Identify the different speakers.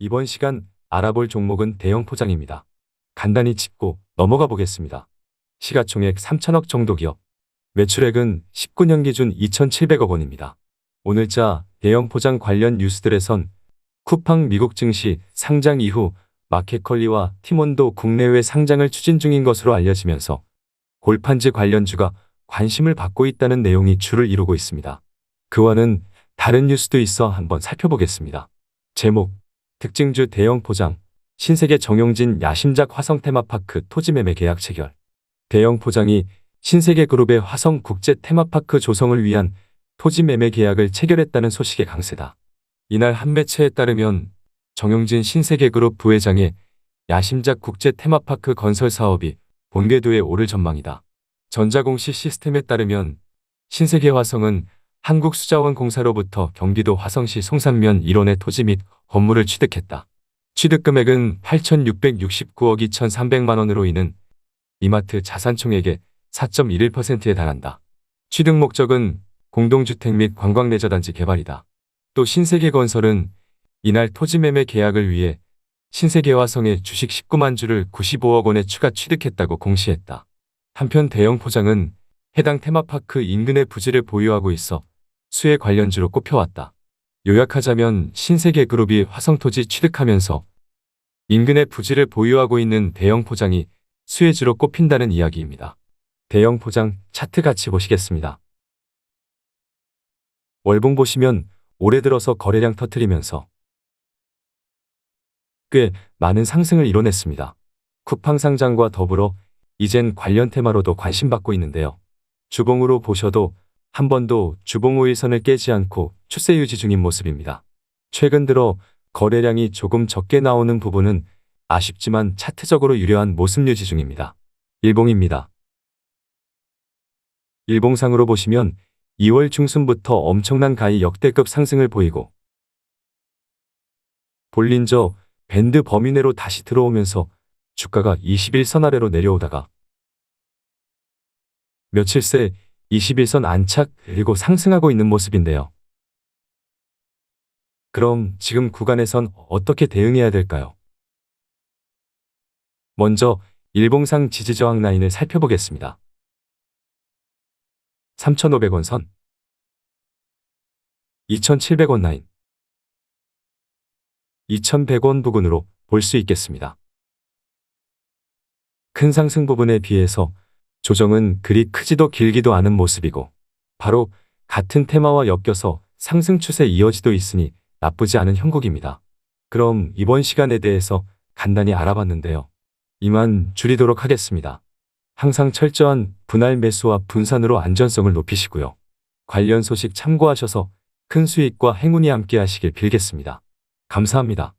Speaker 1: 이번 시간 알아볼 종목은 대형 포장입니다. 간단히 짚고 넘어가 보겠습니다. 시가총액 3천억 정도 기업. 매출액은 19년 기준 2,700억 원입니다. 오늘자 대형 포장 관련 뉴스들에선 쿠팡 미국 증시 상장 이후 마켓컬리와 팀원도 국내외 상장을 추진 중인 것으로 알려지면서 골판지 관련주가 관심을 받고 있다는 내용이 주를 이루고 있습니다. 그와는 다른 뉴스도 있어 한번 살펴보겠습니다. 제목, 특징주 대형 포장, 신세계 정용진 야심작 화성 테마파크 토지 매매 계약 체결. 대형 포장이 신세계 그룹의 화성 국제 테마파크 조성을 위한 토지 매매 계약을 체결했다는 소식의 강세다. 이날 한 매체에 따르면 정용진 신세계 그룹 부회장의 야심작 국제 테마파크 건설 사업이 본궤도에 오를 전망이다. 전자공시 시스템에 따르면 신세계 화성은 한국수자원공사로부터 경기도 화성시 송산면 1원의 토지 및 건물을 취득했다. 취득 금액은 8,669억 2,300만 원으로 이는 이마트 자산총액의 4.11%에 달한다. 취득 목적은 공동주택 및 관광레저단지 개발이다. 또 신세계건설은 이날 토지 매매 계약을 위해 신세계화성의 주식 19만 주를 95억 원에 추가 취득했다고 공시했다. 한편 대형 포장은 해당 테마파크 인근의 부지를 보유하고 있어 수혜 관련주로 꼽혀왔다. 요약하자면 신세계 그룹이 화성토지 취득하면서 인근의 부지를 보유하고 있는 대형 포장이 수혜주로 꼽힌다는 이야기입니다. 대형 포장 차트 같이 보시겠습니다. 월봉 보시면 올해 들어서 거래량 터트리면서 꽤 많은 상승을 이뤄냈습니다. 쿠팡 상장과 더불어 이젠 관련 테마로도 관심받고 있는데요. 주봉으로 보셔도 한 번도 주봉 우일선을 깨지 않고 추세 유지 중인 모습입니다. 최근 들어 거래량이 조금 적게 나오는 부분은 아쉽지만 차트적으로 유려한 모습 유지 중입니다. 일봉입니다. 일봉상으로 보시면 2월 중순부터 엄청난 가히 역대급 상승을 보이고 볼린저 밴드 범위 내로 다시 들어오면서 주가가 21선 아래로 내려오다가 며칠 새 21선 안착 그리고 상승하고 있는 모습인데요. 그럼 지금 구간에선 어떻게 대응해야 될까요? 먼저 일봉상 지지저항 라인을 살펴보겠습니다. 3,500원 선 2,700원 라인 2,100원 부근으로 볼 수 있겠습니다. 큰 상승 부분에 비해서 조정은 그리 크지도 길기도 않은 모습이고 바로 같은 테마와 엮여서 상승 추세 이어지도 있으니 나쁘지 않은 형국입니다. 그럼 이번 시간에 대해서 간단히 알아봤는데요. 이만 줄이도록 하겠습니다. 항상 철저한 분할 매수와 분산으로 안전성을 높이시고요. 관련 소식 참고하셔서 큰 수익과 행운이 함께 하시길 빌겠습니다. 감사합니다.